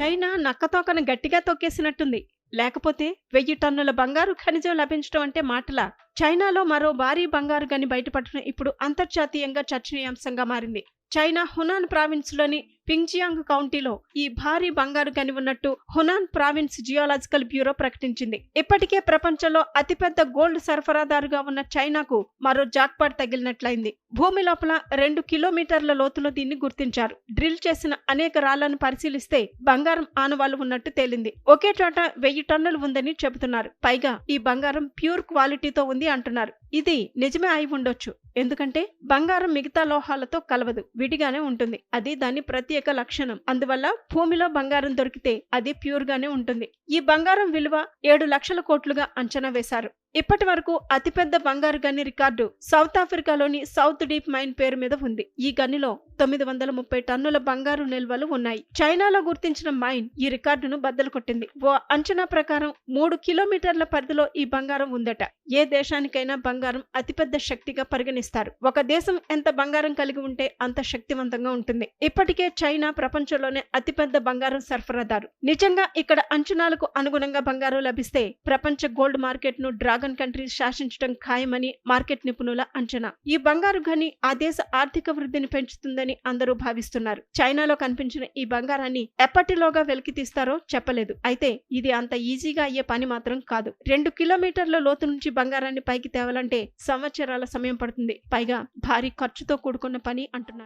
China నక్కతోకను గట్టిగా తొక్కేసినట్టుంది. లేకపోతే వెయ్యి టన్నుల బంగారు ఖనిజం లభించడం అంటే మాటలా. చైనాలో మరో భారీ బంగారు గని బయటపడటం ఇప్పుడు అంతర్జాతీయంగా చర్చనీయాంశంగా మారింది. చైనా హునాన్ ప్రావిన్స్లోని పింగ్జియాంగ్ కౌంటీలో ఈ భారీ బంగారు గని ఉన్నట్టు హునాన్ ప్రావిన్స్ జియోలాజికల్ బ్యూరో ప్రకటించింది. ఇప్పటికే ప్రపంచంలో అతిపెద్ద గోల్డ్ సరఫరాదారుగా ఉన్న చైనాకు మరో జాక్పాట్ తగిలినట్లయింది. భూమి లోపల రెండు కిలోమీటర్ల లోతులో దీన్ని గుర్తించారు. డ్రిల్ చేసిన అనేక రాళ్ళను పరిశీలిస్తే బంగారం ఆనవాళ్ళు ఉన్నట్టు తేలింది. ఒకే చోట వెయ్యి టన్నులు ఉందని చెబుతున్నారు. పైగా ఈ బంగారం ప్యూర్ క్వాలిటీతో ఉంది అంటున్నారు. ఇది నిజమే అయి ఉండొచ్చు. ఎందుకంటే బంగారం మిగతా లోహాలతో కలవదు. విడిగానే ఉంటుంది. అది దాని ప్రతి ప్రత్యేక లక్షణం. అందువల్ల భూమిలో బంగారం దొరికితే అది ప్యూర్ గానే ఉంటుంది. ఈ బంగారం విలువ ఏడు లక్షల కోట్లుగా అంచనా వేశారు. ఇప్పటి వరకు అతిపెద్ద బంగారు గని రికార్డు సౌత్ ఆఫ్రికాలోని సౌత్ డీప్ మైన్ పేరు మీద ఉంది. ఈ గనిలో తొమ్మిది వందల ముప్పై టన్నుల బంగారు నిల్వలు ఉన్నాయి. చైనాలో గుర్తించిన మైన్ ఈ రికార్డును బద్దలు కొట్టింది. ఓ అంచనా ప్రకారం మూడు కిలోమీటర్ల పరిధిలో ఈ బంగారం ఉందట. ఏ దేశానికైనా బంగారం అతిపెద్ద శక్తిగా పరిగణిస్తారు. ఒక దేశం ఎంత బంగారం కలిగి ఉంటే అంత శక్తివంతంగా ఉంటుంది. ఇప్పటికే చైనా ప్రపంచంలోనే అతిపెద్ద బంగారం సరఫరాదారు. నిజంగా ఇక్కడ అంచనాలకు అనుగుణంగా బంగారం లభిస్తే ప్రపంచ గోల్డ్ మార్కెట్ను డ్రాగన్ కంట్రీ శాసించడం ఖాయమని మార్కెట్ నిపుణుల అంచనా. ఈ బంగారు గని ఆ దేశ ఆర్థిక వృద్ధిని పెంచుతుందని అందరూ భావిస్తున్నారు. చైనాలో కనిపించిన ఈ బంగారాన్ని ఎప్పటిలోగా వెలికి తీస్తారో చెప్పలేదు. అయితే ఇది అంత ఈజీగా అయ్యే పని మాత్రం కాదు. రెండు కిలోమీటర్ల లోతు నుంచి బంగారాన్ని పైకి తేవాలంటే సంవత్సరాల సమయం పడుతుంది. పైగా భారీ ఖర్చుతో కూడుకున్న పని అంటున్నారు.